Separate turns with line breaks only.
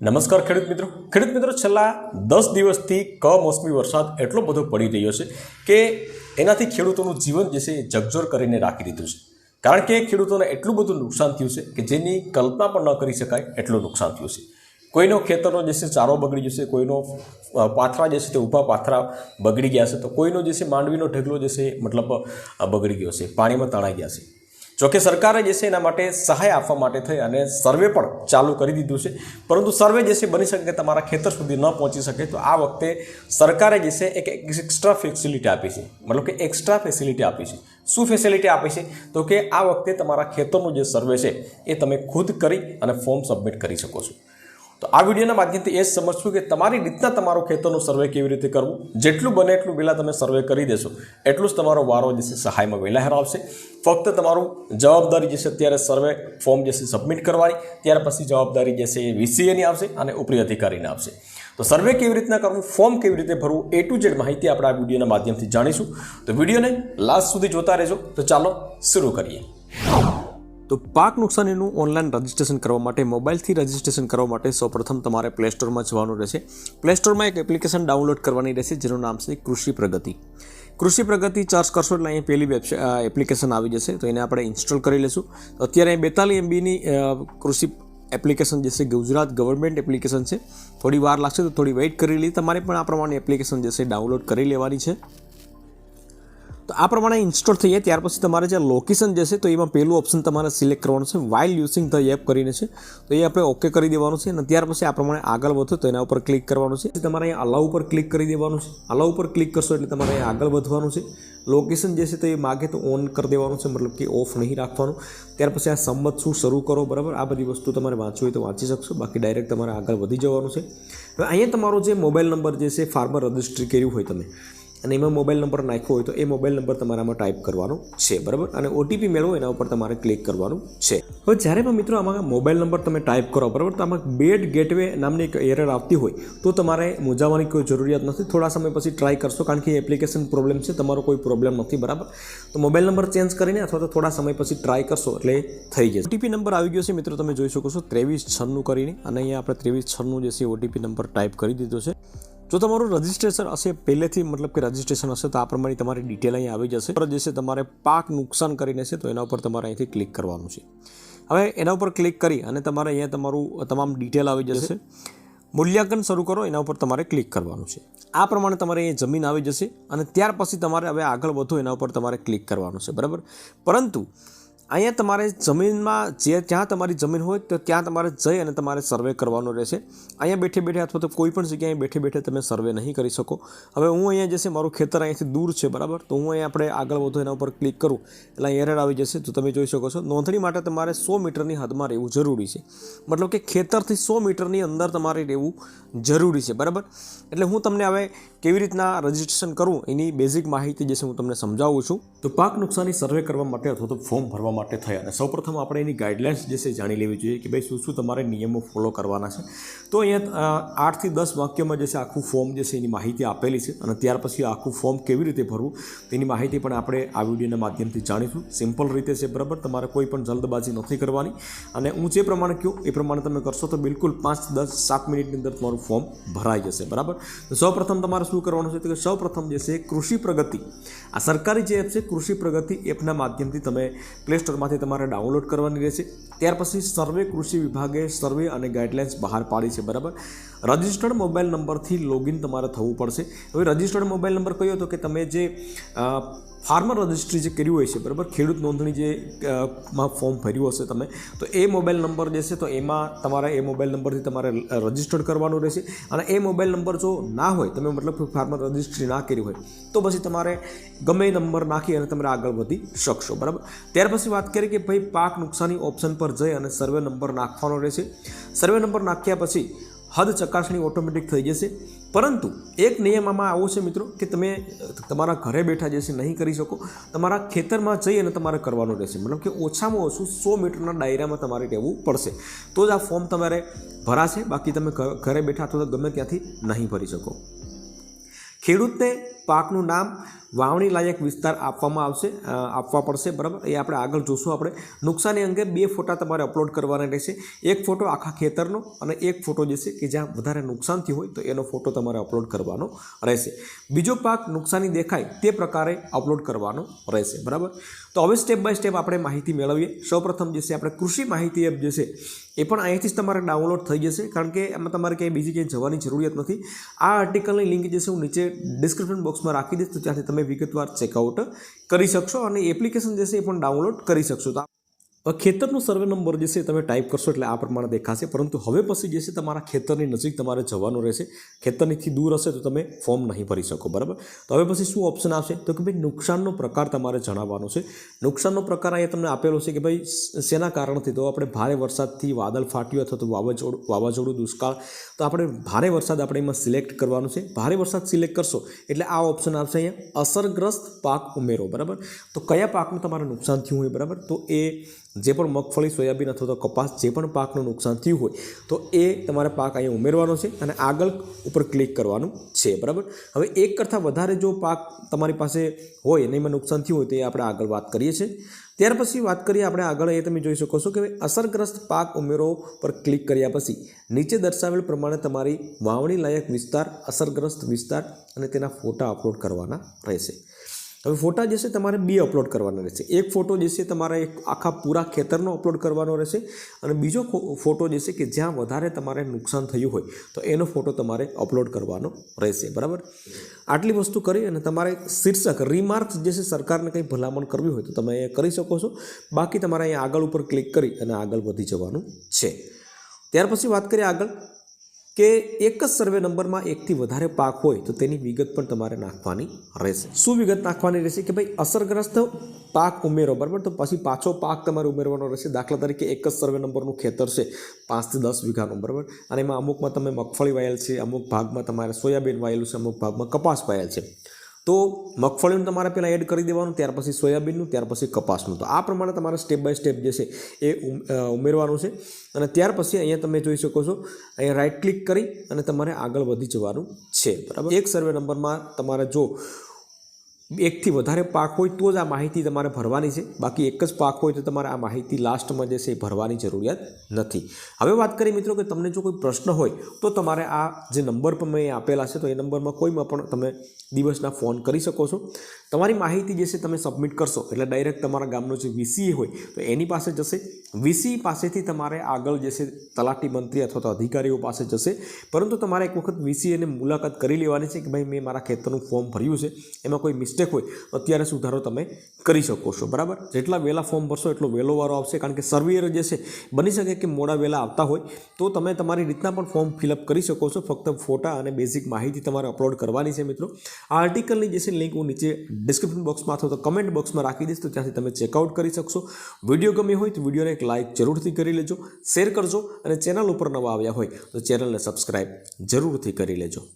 નમસ્કાર ખેડૂત મિત્રો. ખેડૂત મિત્રો, છેલ્લા દસ દિવસથી કમોસમી વરસાદ એટલો બધો પડી રહ્યો છે કે એનાથી ખેડૂતોનું જીવન જે છે એ જગજોર કરીને રાખી દીધું છે. કારણ કે ખેડૂતોને એટલું બધું નુકસાન થયું છે કે જેની કલ્પના પણ ન કરી શકાય એટલું નુકસાન થયું છે. કોઈનો ખેતરનો જે છે ચારો બગડી જશે, કોઈનો પાથરા જે છે તે ઊભા પાથરા બગડી ગયા છે, તો કોઈનો જે છે માંડવીનો ઢગલો જે છે મતલબ બગડી ગયો છે, પાણીમાં તણાઈ ગયા છે. જોકે સરકારે જે છે એના માટે સહાય આપવા માટે થઈ અને સર્વે પણ ચાલુ કરી દીધું છે. પરંતુ સર્વે જે છે બની શકે તમારા ખેતર સુધી ન પહોંચી શકે તો આ વખતે સરકારે જે છે એક એક્સ્ટ્રા ફેસિલિટી આપી છે. મતલબ કે એક્સ્ટ્રા ફેસિલિટી આપી છે. શું ફેસિલિટી આપી છે? તો કે આ વખતે તમારા ખેતરનું જે સર્વે છે એ તમે ખુદ કરી અને ફોર્મ સબમિટ કરી શકો છો. તો આ વિડીયોના માધ્યમથી એ સમજશું કે તમારી રીતના તમારો ખેતરનું સર્વે કેવી રીતે કરવું, જેટલું બને એટલું વહેલા તમે સર્વે કરી દેશો. એટલું જ તમારો વારો જે છે સહાયમાં વહેલા આવશે. ફક્ત તમારું જવાબદારી જે છે અત્યારે સર્વે ફોર્મ જે છે સબમિટ કરવાની, ત્યાર પછી જવાબદારી જે છે એ વીસીએની આવશે અને ઉપરી અધિકારીને આવશે. તો સર્વે કેવી રીતના કરવું ફોર્મ કેવી રીતે ભરવું, એ ટુ જેડ માહિતી આપણે આ વિડીયોના માધ્યમથી જાણીશું. તો વિડીયોને લાસ્ટ સુધી જોતા રહેજો. તો ચાલો શરૂ કરીએ. તો પાક નુકસાનીનું ઓનલાઈન રજિસ્ટ્રેશન કરવા માટે મોબાઈલથી રજિસ્ટ્રેશન કરવા માટે સૌપ્રથમ તમારે પ્લે સ્ટોરમાં જવાનું રહેશે. પ્લે સ્ટોરમાં એક એપ્લિકેશન ડાઉનલોડ કરવાની રહેશે, જેનું નામ છે કૃષિ પ્રગતિ. કૃષિ પ્રગતિ સર્ચ કરશો એટલે અહીંયા પહેલી વેબસાઇટ એપ્લિકેશન આવી જશે, તો એને આપણે ઇન્સ્ટોલ કરી લઈશું અત્યારે બેતાલીસ એમબીની કૃષિ એપ્લિકેશન જે છે, ગુજરાત ગવર્મેન્ટ એપ્લિકેશન છે. થોડી વાર લાગશે તો થોડી વેઇટ કરી લઈ તમારે પણ આ પ્રમાણે એપ્લિકેશન જે છે ડાઉનલોડ કરી લેવાની છે. તો આ પ્રમાણે ઇન્સ્ટોલ થઈ જાય. ત્યાર પછી તમારે જે લોકેશન જે છે, તો એમાં પહેલું ઓપ્શન તમારે સિલેક્ટ કરવાનું છે. વાઇલ યુઝિંગ ધ એપ કરીને છે, તો એ આપણે ઓકે કરી દેવાનું છે. અને ત્યાર પછી આ પ્રમાણે આગળ વધો, તો એના ઉપર ક્લિક કરવાનું છે. તમારે અહીંયા અલાવ ઉપર ક્લિક કરી દેવાનું છે. અલાવ ઉપર ક્લિક કરશો એટલે તમારે અહીંયા આગળ વધવાનું છે. લોકેશન જે છે, તો એ માગે તો ઓન કરી દેવાનું છે, મતલબ કે ઓફ નહીં રાખવાનું. ત્યાર પછી આ સંમત શું શરૂ કરો, બરાબર? આ બધી વસ્તુ તમારે વાંચવી હોય તો વાંચી શકશો. બાકી ડાયરેક્ટ તમારે આગળ વધી જવાનું છે. હવે અહીંયા તમારો જે મોબાઈલ નંબર જે છે ફાર્મર રજિસ્ટ્રી કર્યું હોય તમે અને એમાં મોબાઈલ નંબર નાખ્યો હોય તો એ મોબાઈલ નંબર તમારે ટાઈપ કરવાનો છે, બરાબર? અને ઓટીપી મેળવો, એના ઉપર તમારે ક્લિક કરવાનું છે. હવે જ્યારે પણ મિત્રો આમાં મોબાઈલ નંબર તમે ટાઈપ કરો, બરાબર? તો આમાં બેડ ગેટવે નામની એક એરર આવતી હોય તો તમારે મૂંઝાવાની કોઈ જરૂરિયાત નથી. થોડા સમય પછી ટ્રાય કરશો, કારણ કે એપ્લિકેશન પ્રોબ્લેમ છે, તમારો કોઈ પ્રોબ્લેમ નથી, બરાબર? તો મોબાઈલ નંબર ચેન્જ કરીને અથવા તો થોડા સમય પછી ટ્રાય કરશો એટલે થઈ જશે. ઓટીપી નંબર આવી ગયો છે, મિત્રો, તમે જોઈ શકો છો. ત્રેવીસ છન્નું કરીને અને અહીંયા આપણે ત્રેવીસ છન્નું જે છે ઓટીપી નંબર ટાઈપ કરી દીધો છે. જો તમારું રજિસ્ટ્રેશન હશે, પહેલેથી મતલબ કે રજિસ્ટ્રેશન હશે, તો આ પ્રમાણે તમારી ડિટેલ અહીંયા આવી જશે. પર જે તમારે પાક નુકસાન કરીને છે, તો એના ઉપર તમારે અહીંથી ક્લિક કરવાનું છે. હવે એના ઉપર ક્લિક કરી અને તમારે અહીંયા તમારું, તમામ ડિટેલ આવી જશે. મૂલ્યાંકન શરૂ કરો, એના ઉપર તમારે ક્લિક કરવાનું છે. આ પ્રમાણે તમારે અહીંયા જમીન આવી જશે અને ત્યાર પછી તમારે હવે આગળ વધો, એના ઉપર તમારે ક્લિક કરવાનું છે, બરાબર? પરંતુ અહીંયા તમારે જમીનમાં જે જ્યાં તમારી જમીન હોય તો ત્યાં તમારે જઈ અને તમારે સર્વે કરવાનો રહેશે. અહીંયા બેઠે બેઠે અથવા તો કોઈ પણ જગ્યાએ બેઠે બેઠે તમે સર્વે નહીં કરી શકો. હવે હું અહીંયા જે છે મારું ખેતર અહીંયાથી દૂર છે, બરાબર? તો હું અહીંયા આપણે આગળ વધુ એના ઉપર ક્લિક કરું, એટલે અહીં એરર આવી જશે. તો તમે જોઈ શકો છો, નોંધણી માટે તમારે સો મીટરની હદમાં રહેવું જરૂરી છે. મતલબ કે ખેતરથી સો મીટરની અંદર તમારે રહેવું જરૂરી છે, બરાબર? એટલે હું તમને હવે કેવી રીતના રજિસ્ટ્રેશન કરવું એની બેઝિક માહિતી જે છે હું તમને સમજાવું છું. તો પાક નુકસાની સર્વે કરવા માટે અથવા તો ફોર્મ ભરવા માટે થયા અને સૌપ્રથમ આપણે એની ગાઈડલાઇન્સ જે છે જાણી લેવી જોઈએ કે ભાઈ શું શું તમારે નિયમો ફોલો કરવાના છે. તો અહીંયા આઠથી દસ વાક્યમાં જે છે આખું ફોર્મ જે છે એની માહિતી આપેલી છે અને ત્યાર પછી આખું ફોર્મ કેવી રીતે ભરવું તેની માહિતી પણ આપણે આ વિડીયોના માધ્યમથી જાણીશું. સિમ્પલ રીતે છે બરાબર, તમારે કોઈ પણ જલ્દબાજી નથી કરવાની અને હું જે પ્રમાણે કહું એ પ્રમાણે તમે કરશો તો બિલકુલ પાંચ દસ સાત મિનિટની અંદર તમારું ફોર્મ ભરાઈ જશે, બરાબર? તો સૌપ્રથમ તમારે શું કરવાનું છે તો કે સૌપ્રથમ જે છે કૃષિ પ્રગતિ. આ સરકારી જે એપ છે કૃષિ પ્રગતિ એપના માધ્યમથી તમે પ્લે સ્ટોરમાંથી તમારે ડાઉનલોડ કરવાની રહેશે. ત્યાર પછી સર્વે કૃષિ વિભાગે સર્વે અને ગાઈડલાઇન્સ બહાર પાડી છે, બરાબર? રજિસ્ટર્ડ મોબાઈલ નંબરથી લોગિન તમારે થવું પડશે. હવે રજિસ્ટર્ડ મોબાઈલ નંબર કયો હતો કે તમે જે ફાર્મર રજિસ્ટ્રી જે કર્યું હોય છે, બરાબર? ખેડૂત નોંધણી જે માં ફોર્મ ભર્યું હશે તમે, તો એ મોબાઈલ નંબર જે છે, તો એમાં તમારે એ મોબાઈલ નંબરથી તમારે રજિસ્ટર્ડ કરવાનું રહેશે. અને એ મોબાઈલ નંબર જો ના હોય, તમે મતલબ ફાર્મર રજિસ્ટ્રી ના કરી હોય, તો પછી તમારે ગમે નંબર નાખી અને તમે આગળ વધી શકશો, બરાબર? ત્યાર પછી વાત કરીએ કે ભાઈ પાક નુકસાની ઓપ્શન પર જઈ અને સર્વે નંબર નાખવાનો રહેશે. સર્વે નંબર નાખ્યા પછી હદ ચકાસણી ઓટોમેટિક થઈ જશે. પરંતુ એક નિયમ આમાં આવો છે મિત્રો કે તમે, તમારા ઘરે બેઠા જે છે નહીં કરી શકો, તમારા ખેતરમાં જઈ અને તમારે કરવાનું રહેશે. મતલબ કે ઓછામાં ઓછું સો મીટરના ડાયરામાં તમારે રહેવું પડશે. તો જ આ ફોર્મ તમારે ભરાશે. બાકી તમે ઘરે બેઠા અથવા તો ગમે ત્યાંથી નહીં ભરી શકો. ખેડૂતને પાકનું નામ
વાવણી લાયક વિસ્તાર આપવામાં આવશે આપવા પડશે, બરાબર? એ આપણે આગળ જોશું આપણે. નુકસાની અંગે બે ફોટા તમારે અપલોડ કરવાના રહેશે. એક ફોટો આખા ખેતરનો અને એક ફોટો જે છે કે જ્યાં વધારે નુકસાન થયું હોય તો એનો ફોટો તમારે અપલોડ કરવાનો રહેશે. બીજો પાક નુકસાની દેખાય તે પ્રકારે અપલોડ કરવાનો રહેશે, બરાબર? તો હવે સ્ટેપ બાય સ્ટેપ આપણે માહિતી મેળવીએ. સૌપ્રથમ જે છે આપણે કૃષિ માહિતી એપ જે છે એ પણ અહીંથી જ તમારે ડાઉનલોડ થઈ જશે, કારણ કે એમાં તમારે ક્યાંય બીજી ક્યાંય જવાની જરૂરિયાત નથી. આ આર્ટિકલની લિંક જે છે હું નીચે ડિસ્ક્રિપ્શન બોક્સમાં રાખી દઈશ, તો ત્યાંથી તમે વિગતવાર ચેકઆઉટ કરી શકશો અને એપ્લિકેશન જે છે એ પણ ડાઉનલોડ કરી શકશો. તો ખેતરનો સર્વે નંબર જે છે તમે ટાઈપ કરશો એટલે આ પ્રમાણે દેખાશે. પરંતુ હવે પછી જે છે તમારા ખેતરની નજીક તમારે જવાનું રહેશે. ખેતરનીથી દૂર હશે તો તમે ફોર્મ નહીં ભરી શકો, બરાબર? તો હવે પછી શું ઓપ્શન આવશે? તો કે ભાઈ નુકસાનનો પ્રકાર તમારે જણાવવાનો છે. નુકસાનનો પ્રકાર અહીંયા તમને આપેલો છે કે ભાઈ શેના કારણથી તો આપણે ભારે વરસાદથી વાદળ ફાટ્યું અથવા તો વાવાઝોડું વાવાઝોડું દુષ્કાળ. તો આપણે ભારે વરસાદ આપણે એમાં સિલેક્ટ કરવાનું છે. ભારે વરસાદ સિલેક્ટ કરશો એટલે આ ઓપ્શન આવશે અહીંયા અસરગ્રસ્ત પાક ઉમેરો, બરાબર? તો કયા પાકનું તમારે નુકસાન થયું હોય, બરાબર? તો એ જે પણ મગફળી, સોયાબીન અથવા તો કપાસ જે પણ પાકનું નુકસાન થયું હોય, તો એ તમારે પાક અહીંયા ઉમેરવાનો છે અને આગળ ઉપર ક્લિક કરવાનું છે, બરાબર? હવે એક કરતાં વધારે જો પાક તમારી પાસે હોય, અને એમાં નુકસાન થયું હોય તો આપણે આગળ વાત કરીએ છીએ. ત્યાર પછી વાત કરીએ આપણે આગળ, એ તમે જોઈ શકો છો કે અસરગ્રસ્ત પાક ઉમેરો પર ક્લિક કર્યા પછી નીચે દર્શાવેલ પ્રમાણે તમારી વાવણી લાયક વિસ્તાર, અસરગ્રસ્ત વિસ્તાર અને તેના ફોટા અપલોડ કરવાના રહેશે. હવે ફોટા જે છે તમારે બે અપલોડ કરવાના રહેશે. એક ફોટો જે છે તમારે આખા પૂરા ખેતરનો અપલોડ કરવાનો રહેશે અને બીજો ફોટો જે છે કે જ્યાં વધારે તમારે નુકસાન થયું હોય, તો એનો ફોટો તમારે અપલોડ કરવાનો રહેશે. બરાબર? આટલી વસ્તુ કરી અને તમારે શીર્ષક રિમાર્ક્સ જે છે સરકારને કંઈ ભલામણ કરવી હોય તો તમે એ કરી શકો છો. બાકી તમારે અહીંયા આગળ ઉપર ક્લિક કરી અને આગળ વધી જવાનું છે. ત્યાર પછી વાત કરીએ આગળ. કે એક જ સર્વે નંબરમાં એકથી વધારે પાક હોય તો તેની વિગત પણ તમારે નાખવાની રહેશે. શું વિગત નાખવાની રહેશે કે ભાઈ અસરગ્રસ્ત પાક ઉમેરો, બરાબર? તો પછી પાછો પાક તમારે ઉમેરવાનો રહેશે. દાખલા તરીકે એક જ સર્વે નંબરનું ખેતર છે પાંચથી દસ વીઘાનું, બરાબર? અને એમાં અમુકમાં તમે મગફળી વાયેલ છે, અમુક ભાગમાં તમારે સોયાબીન વાયેલું છે, અમુક ભાગમાં કપાસ વાયેલ છે. તો મગફળીનું તમારે પહેલાં એડ કરી દેવાનું, ત્યાર પછી સોયાબીનનું, ત્યાર પછી કપાસનું. તો આ પ્રમાણે તમારે સ્ટેપ બાય સ્ટેપ જે છે એ ઉમ- ઉમેરવાનું છે. અને ત્યાર પછી અહીંયા તમે જોઈ શકો છો, અહીંયા રાઇટ ક્લિક કરી અને તમારે આગળ વધી જવાનું છે. બરાબર? એક સર્વે નંબરમાં તમારે જો એકથી વધારે પાક હોય તો જ આ માહિતી તમારે ભરવાની છે. બાકી એક જ પાક હોય તો તમારે આ માહિતી લાસ્ટમાં જે છે એ ભરવાની જરૂરિયાત નથી. હવે વાત કરીએ મિત્રો કે તમને જો કોઈ પ્રશ્ન હોય તો તમારે આ જે નંબર પર મેં આપેલા છે તો એ નંબરમાં કોઈમાં પણ તમે દિવસના ફોન કરી શકો છો. તમારી માહિતી જે છે તમે સબમિટ કરશો એટલે ડાયરેક્ટ તમારા ગામનો જે વીસીએ હોય તો એની પાસે જશે. વીસી પાસેથી તમારે આગળ જે છે તલાટી મંત્રી અથવા તો અધિકારીઓ પાસે જશે. પરંતુ તમારે એક વખત વીસીએને મુલાકાત કરી લેવાની છે કે ભાઈ મેં મારા ખેતરનું ફોર્મ ભર્યું છે. એમાં કોઈ મિસ્ટેક હોય, અત્યારે સુધારો તમે કરી શકો છો, બરાબર? જેટલા વહેલા ફોર્મ ભરશો એટલો વહેલો વારો આવશે, કારણ કે સર્વેયર જે છે, બની શકે કે મોડા વહેલા આવતા હોય, તો તમે તમારી રીતના પણ ફોર્મ ફિલઅપ કરી શકો છો, ફક્ત ફોટા અને બેઝિક માહિતી તમારે અપલોડ કરવાની છે મિત્રો. આ આર્ટિકલની જે છે લિંક હું નીચે ડિસ્ક્રિપ્શન બોક્સમાં અથવા તો કમેન્ટ બોક્સમાં રાખી દઈશ, તો ત્યાંથી તમે ચેકઆઉટ કરી શકશો. વીડિયો ગમ્યો હોય તો વિડીયોને એક લાઇક જરૂરથી કરી લેજો શેર કરજો અને ચેનલ ઉપર નવા આવ્યા હોય, તો ચેનલને સબસ્ક્રાઈબ જરૂરથી કરી લેજો.